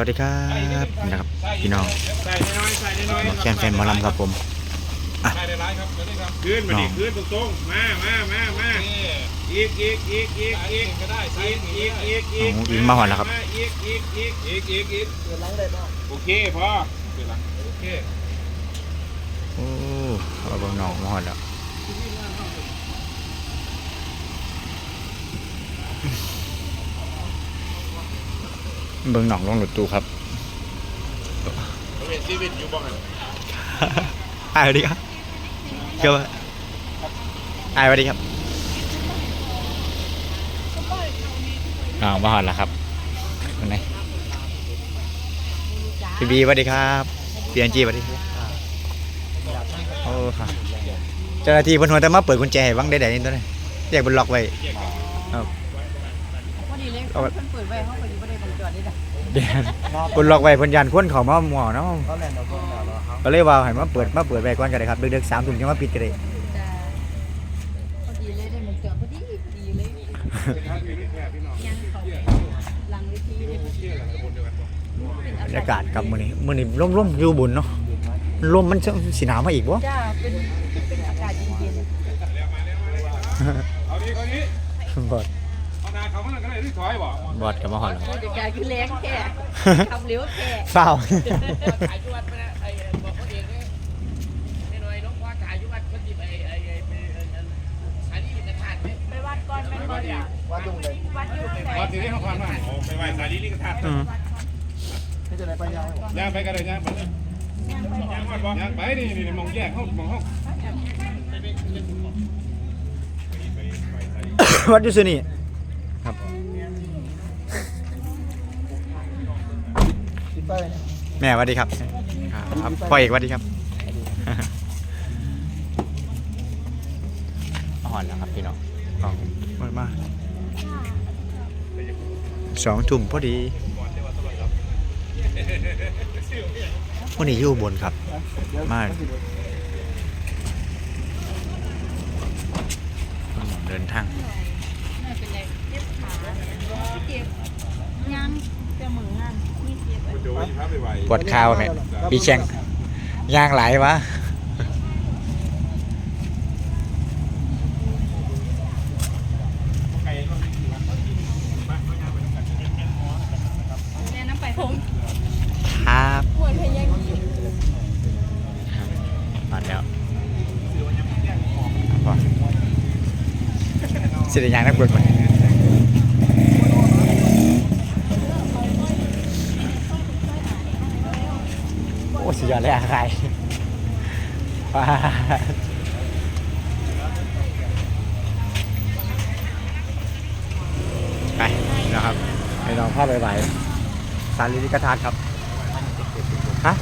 วัสดีครับนะครับพี่น้องมอแฟนหมอลำครับผมอะขึ้นมาดิขึ้นตรงๆมามามามาอีกอีกอีกอีกอีกก็ได้อีกอีกอีกอีกอีกมาหอนแล้วครับอีกอีกอีกอีกอีกอีกเปิดลังได้ป่ะโอเคพ่อโอเคโอ้เอาบอลน้องมาหอนแล้ว เบิ่งน้องลงรถตู้ครับเห็นชีวิตอยู่บ้างอายสวัสดีครับเกี่ยวว่าอายสวัสดีครับน้องมาหอดแล้วครับเป็นไงพี่บีสวัสดีครับพี่แอนจีสวัสดีครับโอ้ค่ะเจ้าหน้าที่เพิ่นหัวแต่มาเปิดกุญแจให้วังได้ๆนี่ตัวนี้แยกบนล็อกไว้ครับวันนี้เลยเพิ่นเปิดไว้ห้องเปิดอยู่บ่ได้ บังจอดนี่นะเดี๋ยวบนล็อกไว้เพิ่นยันคนเขามาหมอเนาะเขาแล่นเอาพวกเราเหรอครับก็เลยว่าให้มาเปิดมาเปิดไว้ก่อนก็ได้ครับดึกๆสามทุ่มยังมาปิดก็ได้จ้าพอดีเลยได้บังจอดพอดีพอดีเลยยังเขาหลังเวทีได้บรรยากาศครับมื้อนี้มื้อนี้ร่มๆอยู่บุญเนาะลมมันจะสิหนาวมาอีกบ่จ้าเป็นเป็นอากาศเย็นเอาดีเอาดีบอด บอดกับมาหอนแล้วกายคืแรงค่ทำเลียวแค่เฝ้าวัดยุ่งเลยวัดยุ่งเลยวัดที่ได้ขอความมาไปไหวสาลีลิงธาตุไมจะไหนไปยังย่างไปกันเลยย่างย่ยางไปนี่มองแยกห้องมองห้องวัดยุ่งสินี่ แม่สวัสดีครับครับพ่อเอกสวัสดีครับมาหอดแล้วครับพี่น้องเอามามาสองทุ่มพอดีวันนี้อยู่อุบนครับ มาเดินทางน่าเป็นไรเจ็บขาเจ็บยังจะมืองาน ปวดคาวเนี่ยปีเข่งย่างไหลวะครับมาแล้วสิริยางนักบุญมา ใครว้าไปนะครับให้น้องพ่อไปไหวสารลิลิกทานครับฮะ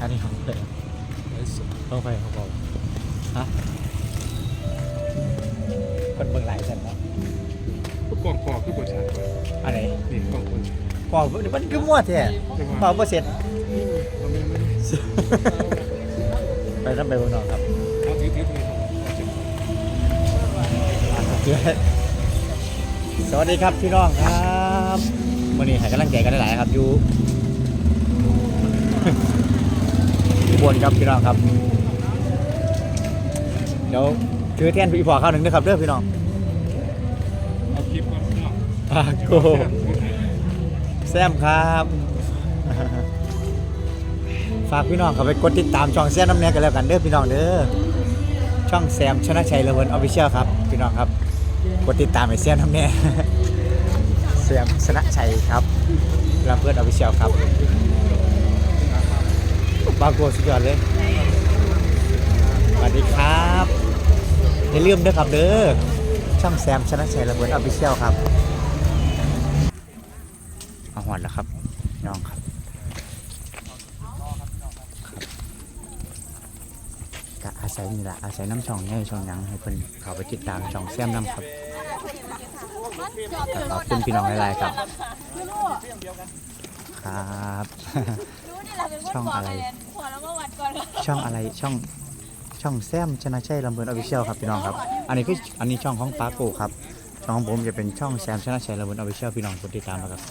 อันนี้ของเตะต้องไปเขาบอก ปอกมันคือมั่วแท้เปล่าเปอร์เซ็นต์ไปรับไปเบนนอนครับเอาถือถือถือสวัสดีครับพี่น้องครับวันนี้ให้กำลังใจกันหลายๆครับอยู่อุบลครับพี่น้องครับ เดี๋ยวถือแทนพี่พอข้าวหนึ่งนะครับเด้อพี่น้องเอาคลิปก่อนเนาะปากโก แซมครับ ฝากพี่น้องเขาไปกดติดตามช่องแซมน้ำเนียกันแล้วกันเด้อพี่น้องเด้อช่องแซมชนะชัยเลเวนออฟฟิเชียลครับพี่น้องครับกดติดตามไอ้แซมน้ำเนียแซมชนะชัยครับรับเพื่อนออฟฟิเชียลครับบาโกสุดยอดเลยสวัสดีครับอย่าลืมเด้อครับเด้อช่องแซมชนะชัยเลเวนออฟฟิเชียลครับ เอาหอดแล้วครับน้องครับก็อาศัยนี่แหละอาศัยน้ำช่องใหญ่ช่องหยังให้เพิ่นเข้าไปติดตามช่องแซมน้ำครับก็ขอบคุณพี่น้องหลายๆครับ ครับ ช่องอะไรหัวแล้วก็วัดก่อนช่องอะไรช่องช่องแซมชนะชัยลำเพลินออฟฟิเชียลครับพี่น้องครับ อันนี้คืออันนี้ช่องของปาโกครับช่องของผมจะเป็นช่องแซมชนะชัยลำเพลินออฟฟิเชียลพี่น้องกดติดตามนะครับ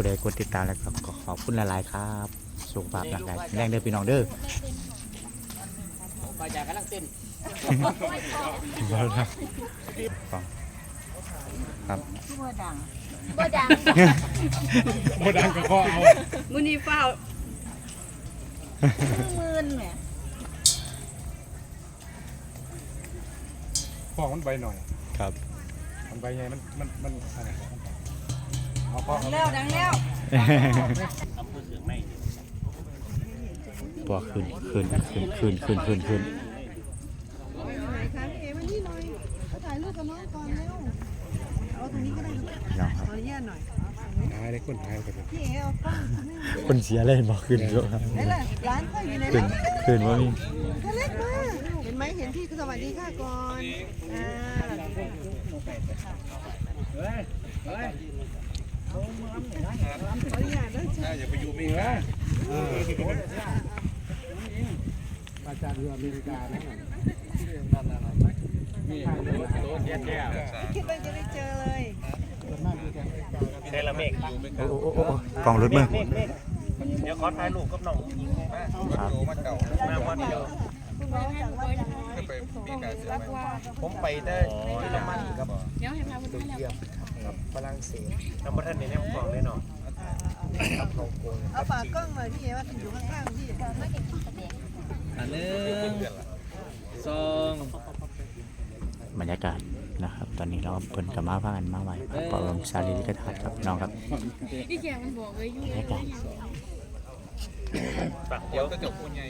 ผู้ใดกดติดตามแล้วครับก็ขอบคุณหลายๆครับสุขภาพร่างกายแข็งแรงเด้อพี่น้องเด้อไปจากกำลังเต้นครับบ่ดังบ่ดังโมดังกับพ่อเอามื้อนี้เฝ้าหมื่นแหมพ่อมันใบหน่อย ครับมันใบไงมันมันมันอะไรเอาพ่อ ดังแล้วดังแล้วบัวขึ้นขึ้นขึ้นขึ้นขึ้นขึ้นขึ้นไหนคะพี่เอ๋มานี่หน่อยมาถ่ายรูปกับน้องก่อนเร็วเอาตรงนี้ก็ได้ครับพี่น้องคขรับออนุญาตหน่อยหายเลยคนหายไปเลยพี่เอ๋เอากล้องขึ้นให้คนเสียเลยบอกขึ้นเยอะครับไหนล่ะร้านค่อยอยู่ไหนขึ้นล่ะขึ้นว่ามีทะเล็กมาเห็นไหมเห็นพี่ก็สวัสดีค่ะก่อนอ่าข ออนุญาตนะอย่าไปอยู่มีนะอาจารย์เรืออเมริกานะคิดว่าจะได้เจอเลยโอ้โอ้โอ้โอ้กล่องรถมือเดี๋ยวขอถ่ายรูปกับน้องยิงมาครับมาวันเดียวคุณน้องจากว่าจะผมไปได้ที่น้ำมันครับเดี๋ยวให้พาเพิ่นมาแล้วฝรั่งเศสน้ำมันท่านในแนวกล่องเลยเนาะเอาปากกล้องหน่อยพี่เอ๋ว่าอยู่ข้างๆพี่อันนึงสองบรรยากาศนะครับ ตอนนี้เราเพิ่นกับมาพากันมาไหวพระบรมสารีริกธาตุครับพี่น้องครับอีแกมันบอกเลยอยู่บรรยากาศเดี๋ยวก็จบคุณไง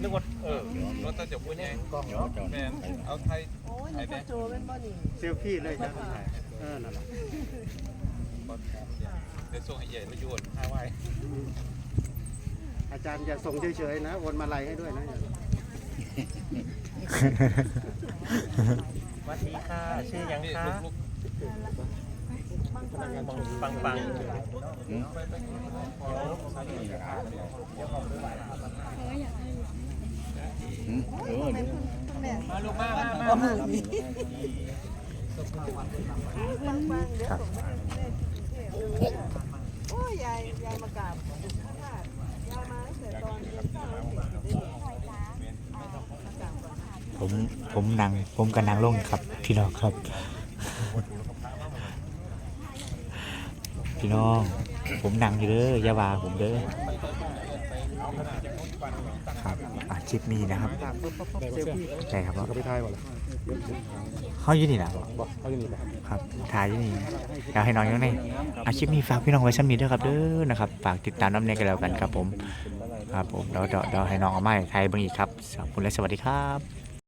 นึกว่าเออรถตะจบพูดไงกล้องแมนเอาไทยโอ้ยนี่พ่อโจเป็นเซลฟี่เลยจ้ะเออนั่นแหละเดี๋ยวส่งให้ใหญ่แล้วยนห้าไหวอาจารย์อย่าส่งเฉยๆนะวนมาลัยให้ด้วยนะสวัสดีค่ะชื่อยังคะปังปังคุณแมาลูกมามามาปังปังเดี๋ยวครับส่งให้แม่ที่กรุงเทพโอ้ยยายยายมากราบยายมาตั้งแต่ตอนเก้าสิบได้เลยผมผมนั่งผมก็นั่งลงครับ พี่น้องครับ พี่น้อง ผมนั่งอยู่เด้ออย่าว่าผมเด้อครับอาชีพนี้นะครับใช่ครับเขาไปถ่ายก่อนเลยเขาอยู่นี่นะบอกเขาจะมีแบบครับถ่ายอยู่นี่อยากให้น้องอยู่ในอาชีพนี้ฝากพี่น้องไว้ชั้นนี้ด้วยครับเด้อนะครับฝากติดตามน้ำเนยกันแล้วกันครับผมครับผมเดี๋ยวเดี๋ยวให้น้องเอาไม้ไทยเบิ่งอีกครับขอบคุณและสวัสดีครับ